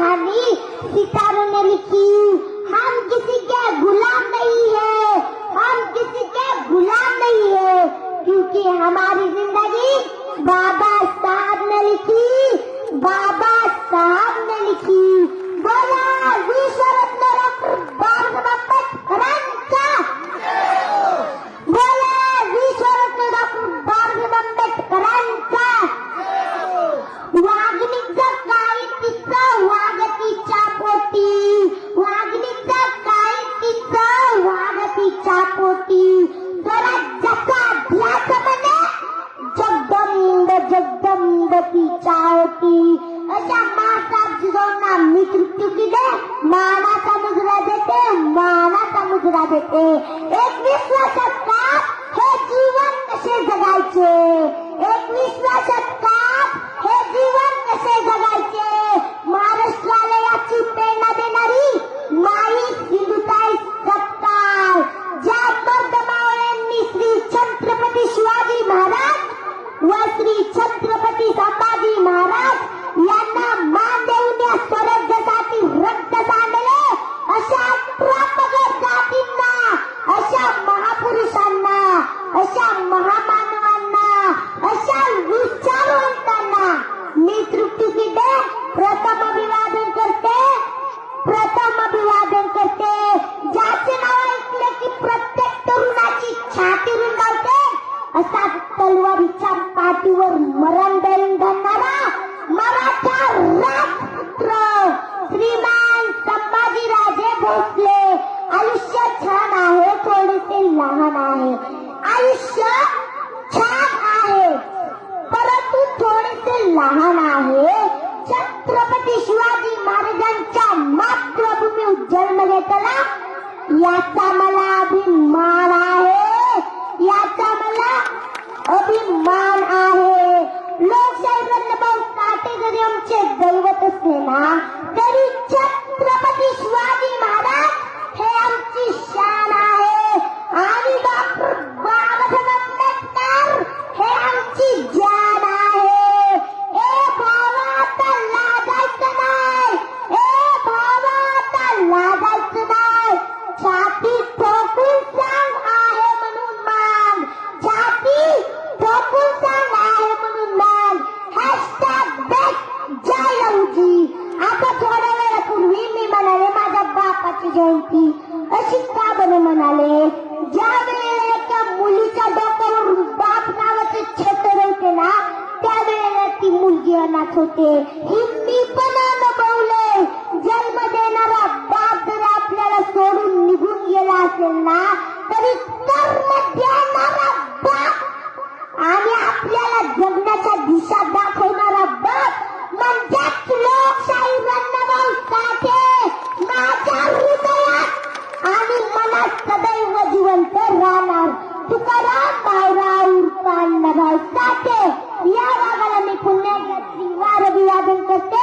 হানি সীতারণ जगदंब जगदंब अशा मासात जिजाऊंना मी तृप्ती दे मानाचा मुजरा देते मानाचा मुजरा देते. एकवीसव्या शतकात हे जीवन कसे जगायचे? थोडेसे आहे. आयुष्य छान आहे. परंतु थोडेसे लहान आहे. छत्रपती शिवाजी महाराजांच्या मातृभूमी जन्म घेतला याचा मला अभिमान आहे. याचा मला अभिमान आहे. लोकशाही रत्नभाऊ साठे जरी आमचे दैवत असते ना मुलगी अनाथ होते ही मी पण अनुभवलंय. जन्म देणारा बाप जर आपल्याला सोडून निघून गेला असेल ना तरी कर्म देणारा बाप आणि आपल्याला जगण्याच्या दिशा दाखवणारा बाप म्हणजेच लोकशाही रत्नभाऊ साठे माझ्या हृदयात आणि मनात सदैव जिवंत राहणार. तुकाराम भाऊराव उर्फ अण्णाभाऊ साठे या भागाला मी पुन्हा वार अभिवादन करते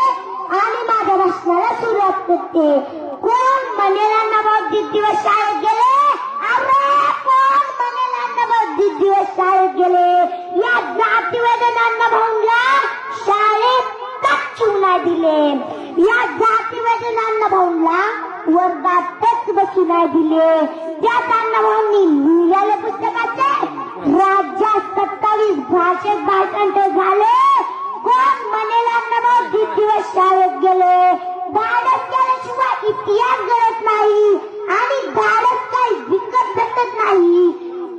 आणि माझ्या भाषणाला सुरुवात कोण म्हणेल नवोदित दिवस शाळेत गेले? अरे कोण म्हणेल नवोदित दिवस शाळेत गेले? या जातीवेदनांना अण्णाभाऊला शाळेत शिवू दिले. या जातीवेदनांना अण्णाभाऊला वर्गातच बसू नाही दिले. त्या अण्णाभाऊंनी लिहिलेले पुस्तकाचे राज्यात सत्तावीस भाषेत भाषांतर झाले. कोण म्हणेल नवोदित दिवस शाळेत गेले? धाडस केल्याशिवाय इतिहास घडत नाही आणि धाडस काही विकत भेटत नाही.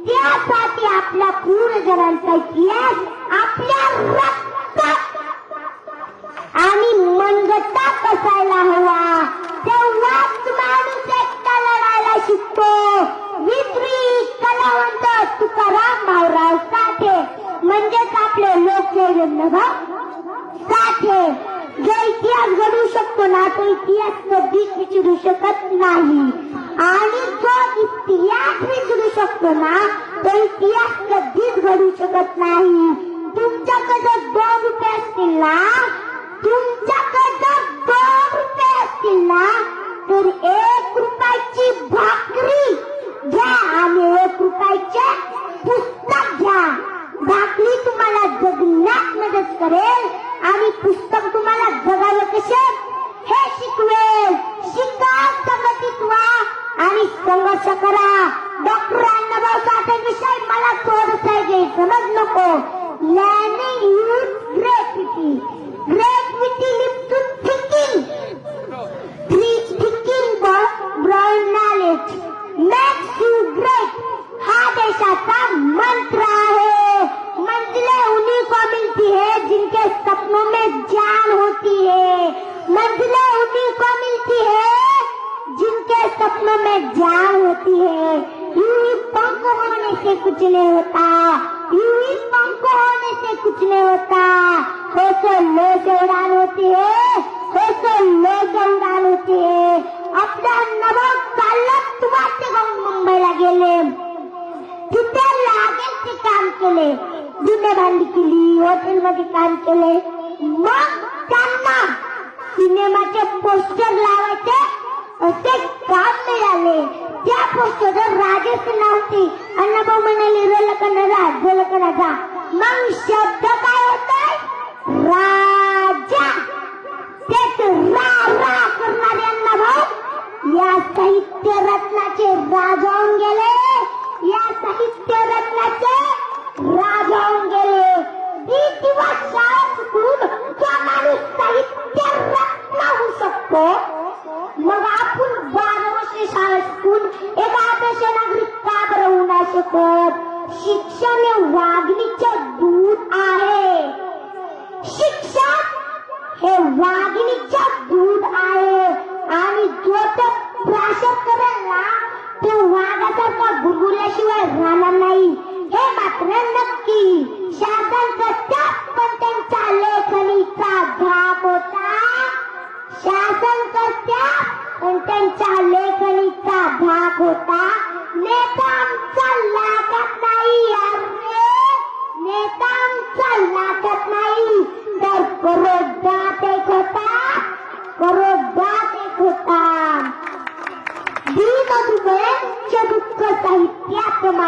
त्यासाठी आपल्या पूर्वजनांचा इतिहास आपल्या रक्तात आणि मनगटात असायला हवा. तेव्हाच माणूस एकटा लढायला शिकतो. विक्री कलावंत तुकाराम भाऊराव साठे म्हणजेच आपले लोकशाही नभा जो इतिहास घडवू शकतो इतिहास कधीच विचारू शकत नाही. आणि जो इतिहास विचारू शकतो ना तो इतिहास कधीच घडू शकत नाही. तुमच्याकडे दोन रुपये असतील ना तुमच्याकडे दोन रुपये असतील ना तर एक रुपया जान होती है। यूं ही पंख होने से कुछ नहीं होता। यूं ही पंख होने से कुछ नहीं होता। सोचो लोग उड़ान होती है? सोचो लोग उड़ान होती है? आपल्या नवं चालत तुम्हाला गाऊन मुंबईला गेले तिथे लागेल ते काम केले? जुने भांडी केली हॉटेलमध्ये काम केले। मग त्यांना सिनेमाचे पोस्टर लावायचे ते काम मिळाले. त्या पोस्टवर राजेच नव्हती अण्णाभाऊ म्हणाले रोल कन्नडा रोल कन्नडा मग शब्द काय होत? राजा. तेच रा रा करणारे अण्णाभाऊ या साहित्य रत्न वाघिणीच्या दूध आहे. आणि जो ते प्राशन करेल ना तो वाघासारखा गुरगुरल्याशिवाय राहणार नाही. हे मात्र नक्की शासनचं त्यात पण त्यांच्या लेखणीचा घाप होता. शासन करत्या पण त्यांच्या लेखणीचा घाप होता. नेता आमचा लागत नाही अरे! नेता आमचा लागत नाही. तर परत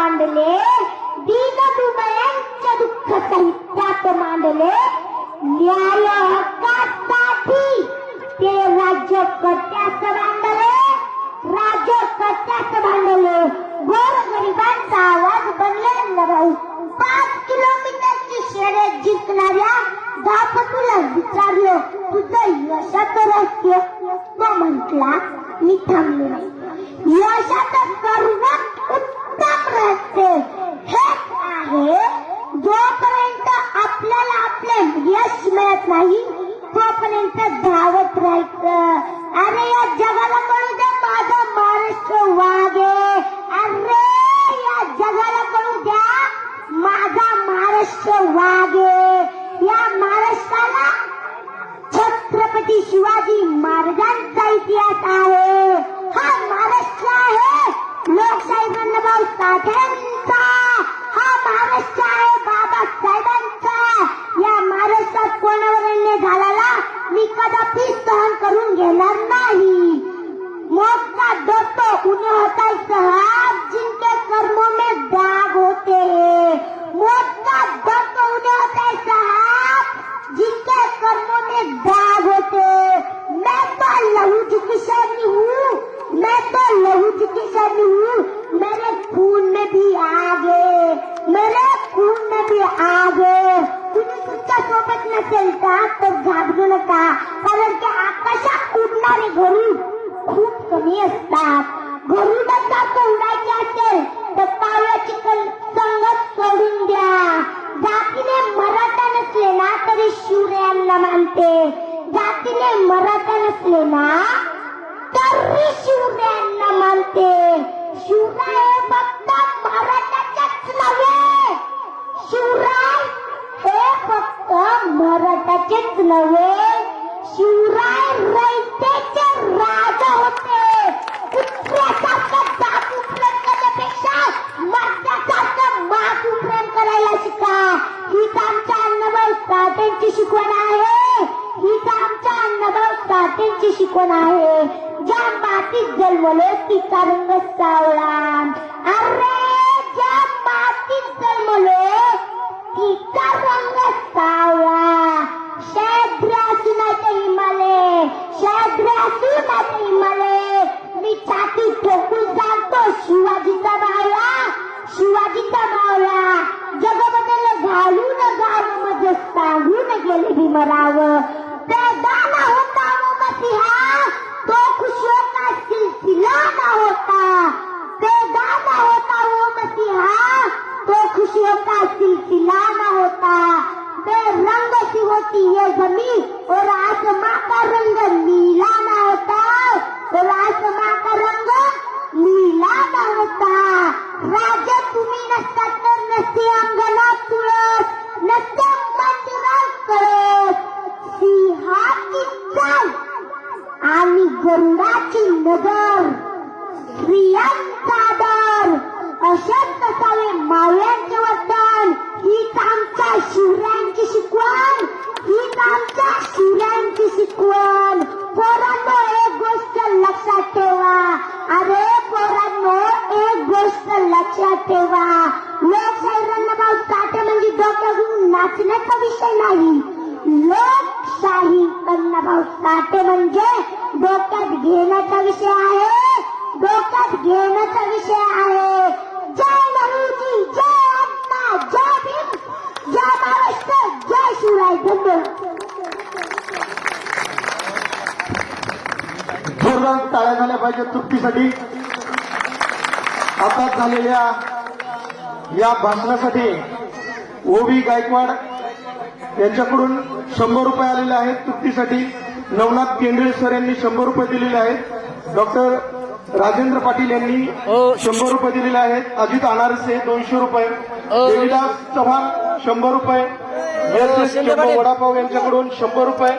साहित्यात मांडले दीनदुबळ्यांचे दुःख साहित्यात मांडले न्याय Tchau, tchau. नसेल का नका. कारण ते आकाशात उडणारे गरुड खूप कमी असतात. गरुडाचा जर उडायचे असेल तर पावलाची संगत सोडून द्या. जातीने मराठा नसले ना तरी शिवरायांना मानते. जातीने मराठा नसले ना तरी शिवरायांना मानते. शिवराय फक्त मराठाच्याच नव्हे शिवराय फक्त नव्हे शिवराय रयतेचे राजा होते. कुत्र्यासारखं जातू प्रेम करण्यापेक्षा मर्दासारखं मातू करायला शिका. हीच आमच्या अन्नभाऊ शिकवण आहे. हीच आमच्या अन्नभाऊ साठ्यांची शिकवण आहे. ज्या मातीत जन्मलो तिचा रंग सावळा. अरे शिवाजीचा मावळा शिवाजीचा मावळा जग बदल घालून गावमध्ये सांगून गेले भीमराव. काटे म्हणजे डोक्यात घेण्याचा विषय आहे. डोक्यात घेण्याचा विषय आहे. जय नेहरूजी जय अण्णा जय भीम जय महाराष्ट्र जय शिवराय धन्यवाद जोरदार टाळ्या झाल्या पाहिजे तृप्तीसाठी आता झालेल्या या भाषणासाठी ओबी गायकवाड यांच्याकडून शंभर रुपये आलेले आहेत तृप्तीसाठी. नवनाथ केंद्रे सर यांनी शंभर रुपये दिलेले आहेत. डॉक्टर राजेंद्र पाटील यांनी शंभर रुपये दिलेले आहेत. अजित अनारसे दोनशे रुपये. देवीदास चव्हाण शंभर रुपये. वडापाव यांच्याकडून शंभर रुपये.